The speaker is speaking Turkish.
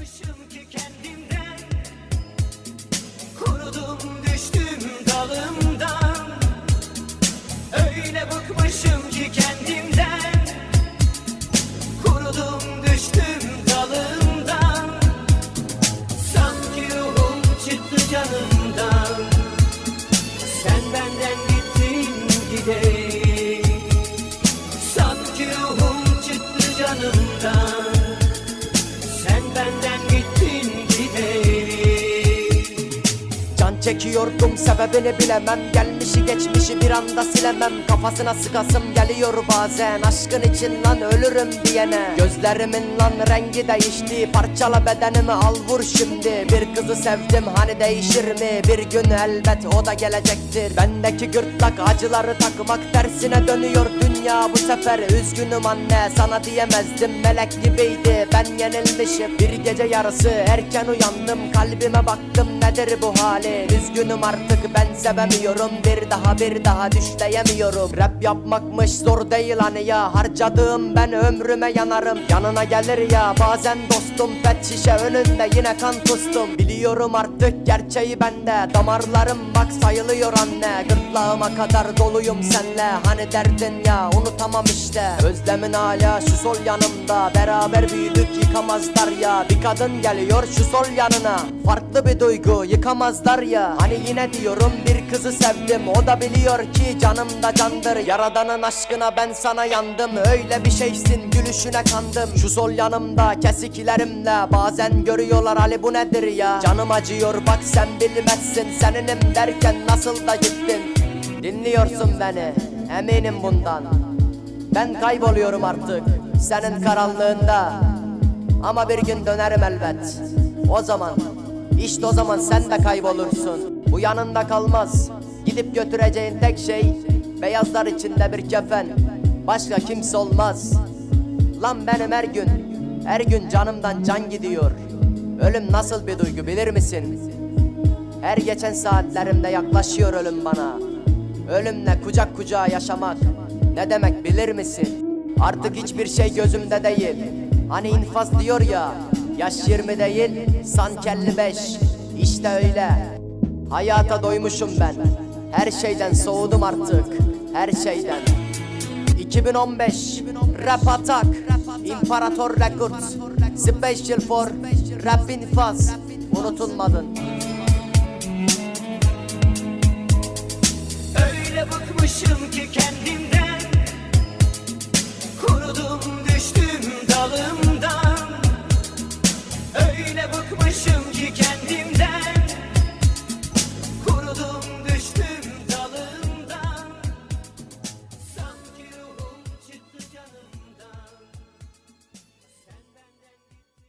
bıkmışım ki kendimden. Kurudum düştüm dalımdan. Öyle bıkmışım ki kendimden. Kurudum düştüm dalımdan. Sanki ruhum çıktı çekiyordum sebebini bilemem. Gelmişi geçmişi bir anda silemem. Kafasına sıkasım geliyor bazen. Aşkın için lan ölürüm diyene. Gözlerimin lan rengi değişti. Parçala bedenimi al vur şimdi. Bir kızı sevdim hani değişir mi? Bir gün elbet o da gelecektir. Bendeki gırtlak acıları takmak Tersine dönüyor dünya. Bu sefer Üzgünüm anne sana diyemezdim. Melek gibiydi ben yenilmişim. Bir gece yarısı erken uyandım. Kalbime baktım nedir bu hali Üzgünüm artık ben sevemiyorum. Bir daha bir daha düşleyemiyorum Rap yapmakmış zor değil hani ya. Harcadığım ben ömrüme yanarım. Yanına gelir ya. Bazen dostum Pet şişe önünde yine kan kustum Biliyorum artık gerçeği bende. Damarlarım bak sayılıyor anne. Gırtlağıma kadar doluyum senle. Hani derdin ya? Unutamam işte. Özlemin hala şu sol yanımda. Beraber büyüdük yıkamazlar ya. Bir kadın geliyor şu sol yanına. Farklı bir duygu yıkamazlar ya Hani yine diyorum bir kızı sevdim. O da biliyor ki canımda candır. Yaradanın aşkına ben sana yandım. Öyle bir şeysin gülüşüne kandım. Şu sol yanımda kesiklerimle Bazen görüyorlar Ali bu nedir ya? Canım acıyor bak sen bilmezsin. Seninim derken nasıl da gittin? Dinliyorsun beni eminim bundan. Ben kayboluyorum artık senin karanlığında. Ama bir gün dönerim elbet. O zaman işte o zaman sen de kaybolursun. Bu yanında kalmaz. Gidip götüreceğin tek şey Beyazlar içinde bir kefen. Başka kimse olmaz. Lan benim her gün Her gün canımdan can gidiyor. Ölüm nasıl bir duygu bilir misin? Her geçen saatlerimde yaklaşıyor ölüm bana. Ölümle kucak kucağa yaşamak Ne demek bilir misin? Artık hiçbir şey gözümde değil. Hani infaz diyor ya Yaş 20 değil sanki 55 İşte öyle. Hayata doymuşum ben. Her şeyden soğudum artık. Her şeyden. 2015 Rap Attack İmparator Records Special for Rap infaz. Unutulmadın. Öyle bıkmışım ki kendimden